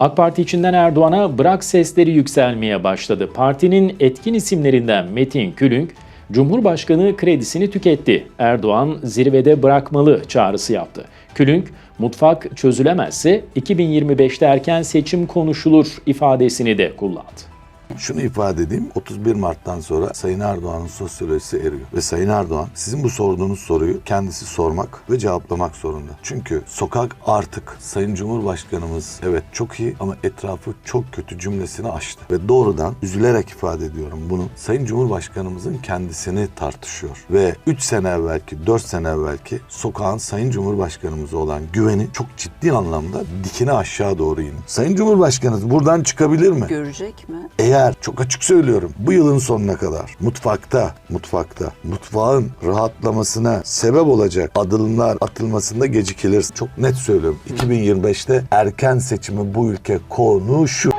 AK Parti içinden Erdoğan'a bırak sesleri yükselmeye başladı. Partinin etkin isimlerinden Metin Külünk, Cumhurbaşkanı kredisini tüketti. Erdoğan zirvede bırakmalı çağrısı yaptı. Külünk, mutfak çözülemezse 2025'te erken seçim konuşulur ifadesini de kullandı. Şunu ifade edeyim. 31 Mart'tan sonra Sayın Erdoğan'ın sosyolojisi eriyor. Ve Sayın Erdoğan sizin bu sorduğunuz soruyu kendisi sormak ve cevaplamak zorunda. Çünkü sokak artık Sayın Cumhurbaşkanımız evet çok iyi ama etrafı çok kötü cümlesini aştı. Ve doğrudan üzülerek ifade ediyorum bunu. Sayın Cumhurbaşkanımızın kendisini tartışıyor. Ve 3 sene evvelki, 4 sene evvelki sokağın Sayın Cumhurbaşkanımıza olan güveni çok ciddi anlamda dikine aşağı doğru indi. Sayın Cumhurbaşkanımız buradan çıkabilir mi? Görecek mi? Eğer çok açık söylüyorum bu yılın sonuna kadar mutfakta, mutfakta, mutfağın rahatlamasına sebep olacak adımlar atılmasında gecikilir. Çok net söylüyorum. 2025'te erken seçimi bu ülke konuşur.